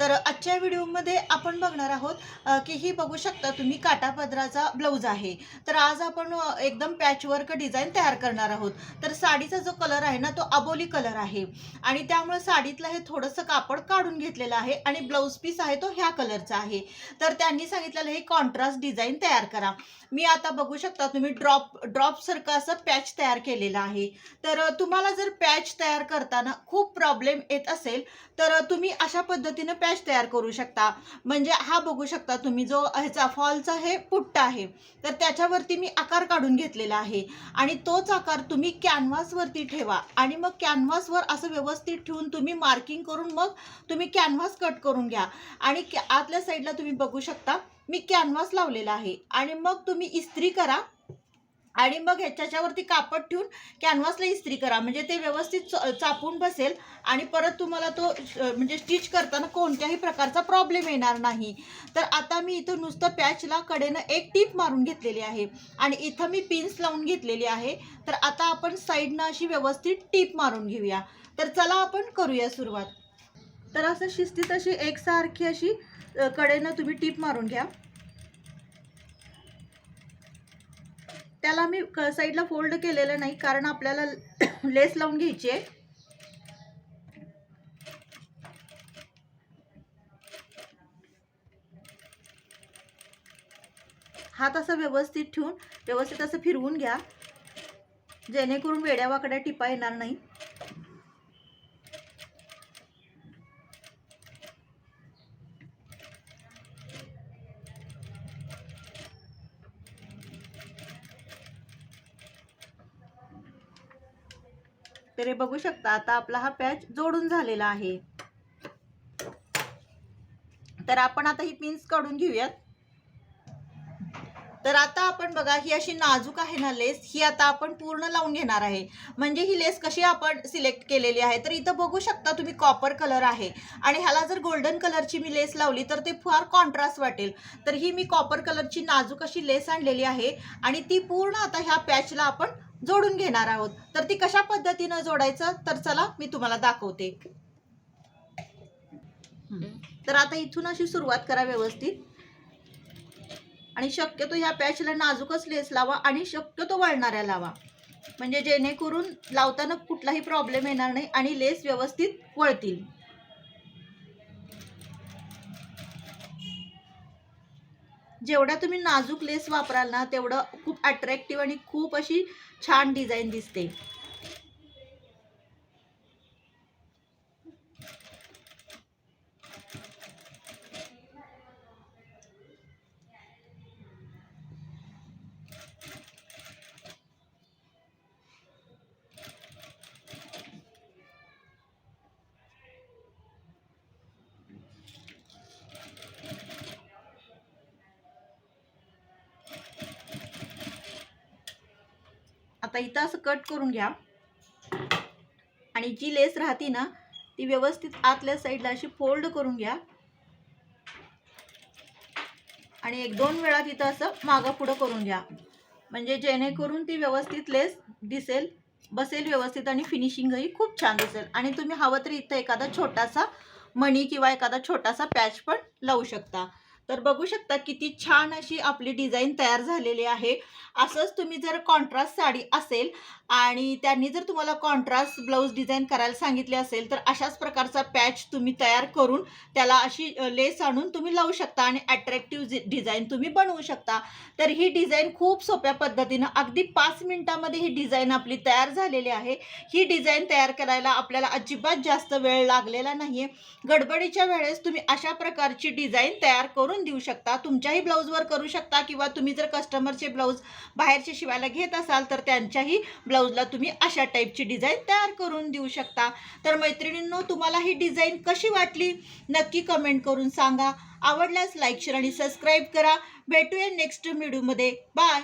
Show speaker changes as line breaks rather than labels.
तर आजच्या व्हिडिओमध्ये आपण बघणार आहोत की ही बघू शकता तुम्ही काटापदराचा ब्लाऊज आहे. तर आज आपण एकदम पॅचवर्क डिझाईन तयार करणार आहोत. तर साडीचा जो कलर आहे ना तो अबोली कलर आहे. आणि त्यामुळे साडीतलं हे थोडंसं कापड काढून घेतलेलं आहे आणि ब्लाऊज पीस आहे तो ह्या कलरचा आहे. तर त्यांनी सांगितलेलं हे कॉन्ट्रास्ट डिझाईन तयार करा. मी आता बघू शकता तुम्ही ड्रॉप ड्रॉपसारखं असं पॅच तयार केलेलं आहे. तर तुम्हाला जर पॅच तयार करताना खूप प्रॉब्लेम येत असेल तर तुम्ही अशा पद्धतीनं पॅच तयार करू शकता. म्हणजे हा बघू शकता तुम्ही जो ह्याचा फॉलचा हे पुट्टा आहे तर त्याच्यावरती मी आकार काढून घेतलेला आहे. आणि तोच आकार तुम्ही कॅनव्हासवरती ठेवा. आणि मग कॅनव्हासवर असं व्यवस्थित ठेवून तुम्ही मार्किंग करून मग तुम्ही कॅनव्हास कट करून घ्या. आणि कॅ- आतल्या साईडला तुम्ही बघू शकता मी कॅनव्हास लावलेला आहे. आणि मग तुम्ही इस्त्री करा. आणि मग ह्याच्यावरती कापड ठेवून कॅनव्हासला इस्त्री करा. म्हणजे ते व्यवस्थित च- चापून बसेल आणि परत तुम्हाला तो म्हणजे स्टिच करताना कोणत्याही प्रकारचा प्रॉब्लेम येणार नाही. तर आता मी इथं नुसतं पॅचला कडेनं एक टीप मारून घेतलेली आहे. आणि इथं मी पिन्स लावून घेतलेली आहे. तर आता आपण साईडनं अशी व्यवस्थित टीप मारून घेऊया. तर चला आपण करूया सुरुवात. तर असं शिस्तीत अशी एकसारखी अशी कडेनं तुम्ही टीप मारून घ्या. त्याला मी क- साईडला फोल्ड केलेलं नाही कारण आपल्याला लेस लावून घ्यायची आहे. हात असं व्यवस्थित ठेवून व्यवस्थित असं फिरवून घ्या. जेणेकरून वेड्या वाकड्या टिपा येणार नाही. तर हे बघू शकता आता आपला हा पॅच जोडून झालेला आहे. तर आपण आता ही पिन्स काढून घेऊयात. तर आता आपण बघा ही अशी नाजूक आहे ना लेस ही आता आपण पूर्ण लावून घेणार आहे. म्हणजे ही लेस कशी आपण सिलेक्ट केलेली आहे तर इथं बघू शकता तुम्ही कॉपर कलर आहे. आणि ह्याला जर गोल्डन कलरची मी लेस लावली तर ते फार कॉन्ट्रास्ट वाटेल. तर ही मी कॉपर कलरची नाजूक अशी लेस आणलेली आहे. आणि ती पूर्ण आता ह्या पॅचला आपण जोडून घेणार आहोत. तर ती कशा पद्धतीनं जोडायचं? तर चला मी तुम्हाला दाखवते. तर आता इथून अशी सुरुवात करा व्यवस्थित. आणि शक्यतो ह्या पॅचला नाजूकच लेस लावा आणि शक्यतो वळणाऱ्या लावा. म्हणजे जेणेकरून लावताना कुठलाही प्रॉब्लेम येणार नाही आणि लेस व्यवस्थित वळतील. जेवढा तुम्ही नाजूक लेस वापराल ना तेवढं खूप अट्रॅक्टिव्ह आणि खूप अशी छान डिझाईन दिसते. आता इथं असं कट करून घ्या. आणि जी लेस राहते ना ती व्यवस्थित आतल्या साईडला अशी फोल्ड करून घ्या. आणि एक दोन वेळा तिथं असं मागं पुढं करून घ्या. म्हणजे जेणेकरून ती व्यवस्थित लेस दिसेल बसेल व्यवस्थित आणि फिनिशिंगही खूप छान दिसेल. आणि तुम्ही हवं तर इथं एखादा छोटासा मणी किंवा एखादा छोटासा पॅच पण लावू शकता. तर बघू शकता किती छान अशी आपली डिझाईन तयार झालेली आहे. असंच तुम्ही जर कॉन्ट्रास्ट साडी असेल आणि त्यांनी जर तुम्हाला कॉन्ट्रास्ट ब्लाऊज डिझाईन करायला सांगितले असेल तर अशाच प्रकारचा पॅच तुम्ही तयार करून त्याला अशी लेस आणून तुम्ही लावू शकता आणि अट्रॅक्टिव्ह डिझाईन तुम्ही बनवू शकता. तर ही डिझाईन खूप सोप्या पद्धतीनं अगदी पाच मिनिटामध्ये ही डिझाईन आपली तयार झालेली आहे. ही डिझाईन तयार करायला आपल्याला अजिबात जास्त वेळ लागलेला नाही आहे गडबडीच्या वेळेस तुम्ही अशा प्रकारची डिझाईन तयार करून करून देऊ शकता. तुमच्याही ब्लाऊजवर करू शकता किंवा तुम्ही जर कस्टमरचे ब्लाऊज बाहेरचे शिवायला घेत असाल तर त्यांच्याही ब्लाऊजला तुम्ही अशा टाईपची डिझाईन तयार करून देऊ शकता. तर मैत्रिणींनो तुम्हाला ही डिझाईन कशी वाटली? नक्की कमेंट करून सांगा. आवडल्यास लाईक शेअर आणि सबस्क्राईब करा. भेटूया नेक्स्ट व्हिडिओमध्ये बाय